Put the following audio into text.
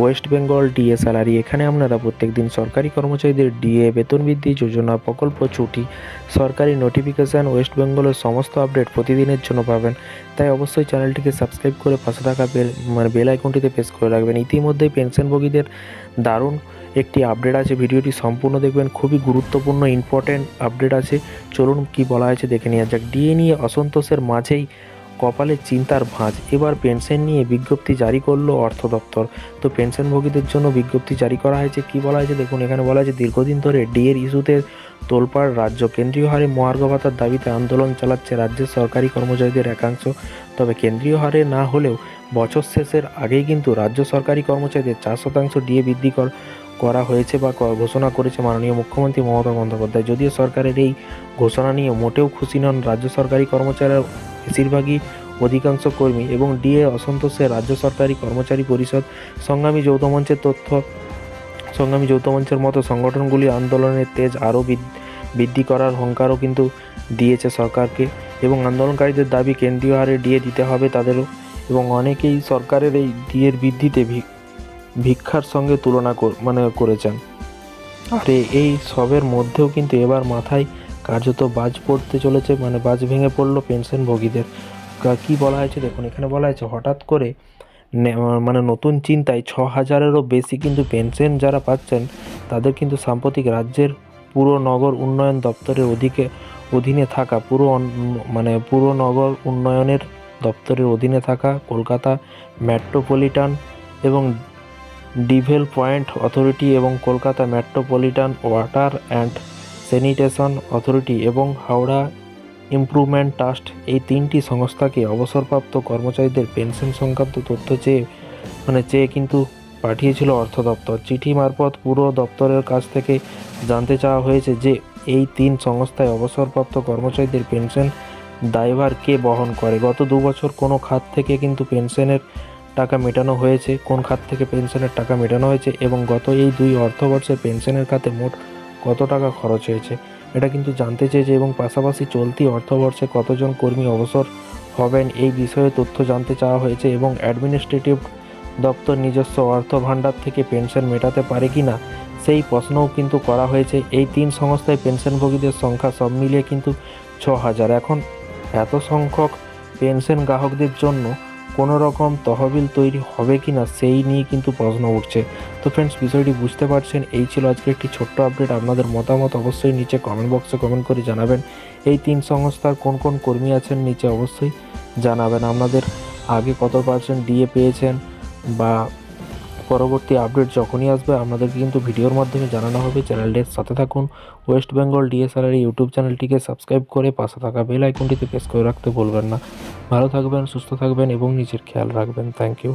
West Bengal D A salary এখানে আপনারা প্রত্যেকদিন সরকারি কর্মচারীদের ডিএ বেতন বৃদ্ধি, যোজনা, প্রকল্প, ছুটি, সরকারি নোটিফিকেশান ওয়েস্ট বেঙ্গলের সমস্ত আপডেট প্রতিদিনের জন্য পাবেন। তাই অবশ্যই চ্যানেলটিকে সাবস্ক্রাইব করে পাশে থাকা বেল মানে বেল আইকনটিতে প্রেস করে রাখবেন। ইতিমধ্যেই পেনশনভোগীদের দারুণ একটি আপডেট আছে। ভিডিওটি সম্পূর্ণ দেখবেন। খুবই গুরুত্বপূর্ণ ইম্পর্ট্যান্ট আপডেট আছে। চলুন কি বলা হয়েছে দেখে নেওয়া যাক। ডিএ নিয়ে অসন্তোষের মাঝেই কপালে চিন্তার ভাঁজ। এবার পেনশন নিয়ে বিজ্ঞপ্তি জারি করল অর্থ দপ্তর। তো পেনশনভোগীদের জন্য বিজ্ঞপ্তি জারি করা হয়েছে, কি বলা হয়েছে? দেখুন, এখানে বলা হয়েছে, দীর্ঘদিন ধরে ডিএর ইস্যুতে তোলপাড় রাজ্য। কেন্দ্রীয় হারে মহার্ঘ ভাতার দাবিতে আন্দোলন চালাচ্ছে রাজ্যের সরকারি কর্মচারীদের একাংশ। তবে কেন্দ্রীয় হারে না হলেও বছর শেষের আগেই কিন্তু রাজ্য সরকারি কর্মচারীদের চার শতাংশ ডিএ বৃদ্ধি কর, করা হয়েছে বা ঘোষণা করেছে মাননীয় মুখ্যমন্ত্রী মমতা বন্দ্যোপাধ্যায়। যদিও সরকারের এই ঘোষণা নিয়ে মোটেও খুশি নন রাজ্য সরকারি কর্মচারীরা বেশিরভাগই অধিকাংশ কর্মী এবং ডিএ অসন্তোষে রাজ্য সরকারি কর্মচারী পরিষদ সংগ্রামী যৌথ মঞ্চের তথ্য সংগ্রামী যৌথ মঞ্চের মতো সংগঠনগুলি আন্দোলনের তেজ আরও বৃদ্ধি করার হুঙ্কারও কিন্তু দিয়েছে সরকারকে এবং আন্দোলনকারীদের দাবি কেন্দ্রীয় হারে ডিএ দিতে হবে তাদেরও এবং অনেকেই সরকারের এই ডিএর বৃদ্ধিতে ভি- ভিক্ষার সঙ্গে তুলনা মানে করেছেন। আর এই সবের মধ্যেও কিন্তু এবার মাথায় কার্যত বাজ পড়তে চলেছে মানে বাজ ভেঙে পড়ল পেনশনভোগীদের কা- বলা হয়েছে দেখুন, এখানে বলা হয়েছে, হঠাৎ করে মানে নতুন চিন্তায় ছ হাজারেরও বেশি কিন্তু পেনশন যারা পাচ্ছেন, তাদের কিন্তু সাম্প্রতিক রাজ্যের পুরো নগর উন্নয়ন দপ্তরের অধিকে, অধীনে থাকা, পুরো মানে পুরো নগর উন্নয়নের দপ্তরের অধীনে থাকা কলকাতা মেট্রোপলিটন এবং ডিভেল পয়েন্ট অথরিটি এবং Kolkata metropolitan water and sanitation authority এবং হাওড়া ইমপ্রুভমেন্ট ট্রাস্ট এই তিনটি সংস্থাকে অবসরপ্রাপ্ত কর্মচারীদের পেনশন সংক্রান্ত তথ্য চেয়ে মানে চেয়ে কিন্তু পাঠিয়েছিল অর্থ দপ্তর। চিঠি মারফত পুরো দপ্তরের কাছ থেকে জানতে চাওয়া হয়েছে যে, এই তিন সংস্থায় অবসরপ্রাপ্ত কর্মচারীদের পেনশন দায়ভার কে বহন করে? গত দু বছর কোনো খাত থেকে কিন্তু পেনশনের টাকা মেটানো হয়েছে? কোন খাত থেকে পেনশনের টাকা মেটানো হয়েছে? এবং গত এই দুই অর্থবর্ষে পেনশনের খাতে মোট কত টাকা খরচ হয়েছে, এটা কিন্তু জানতে চেয়েছে এবং পাশাপাশি চলতি অর্থবর্ষে কতজন কর্মী অবসর হবেন এই বিষয়ে তথ্য জানতে চাওয়া হয়েছে এবং অ্যাডমিনিস্ট্রেটিভ দপ্তর নিজস্ব অর্থ ভাণ্ডার থেকে পেনশন মেটাতে পারে কি না, সেই প্রশ্নও কিন্তু করা হয়েছে। এই তিন সংস্থায় পেনশনভোগীদের সংখ্যা সব মিলিয়ে কিন্তু ছ হাজার এখন এত সংখ্যক পেনশন গ্রাহকদের জন্য কোনো রকম তহবিল তৈরি হবে কি না সেই নিয়ে কিন্তু প্রশ্ন উঠছে। তো ফ্রেন্ডস বিষয়টি বুঝতে পারছেন, এই ছিল আজকে একটি ছোট্ট আপডেট আপনাদের মতামত অবশ্যই নিচে কমেন্ট বক্সে কমেন্ট করে জানাবেন। এই তিন সংস্থার কোন কোন কর্মী আছেন নিচে অবশ্যই জানাবেন। আপনাদের আগে কত পার্সেন্ট দিয়ে পেয়েছেন বা পরবর্তী আপডেট যখনই আসবে, আপনাদেরকে কিন্তু ভিডিওর মাধ্যমে জানানো হবে। চ্যানেলটির সাথে থাকুন। West Bengal D S R R YouTube চ্যানেলটিকে সাবস্ক্রাইব করে পাশে থাকা বেল আইকনটিতে প্রেস করে রাখতে ভুলবেন না। ভালো থাকবেন, সুস্থ থাকবেন এবং নিজের খেয়াল রাখবেন। Thank you.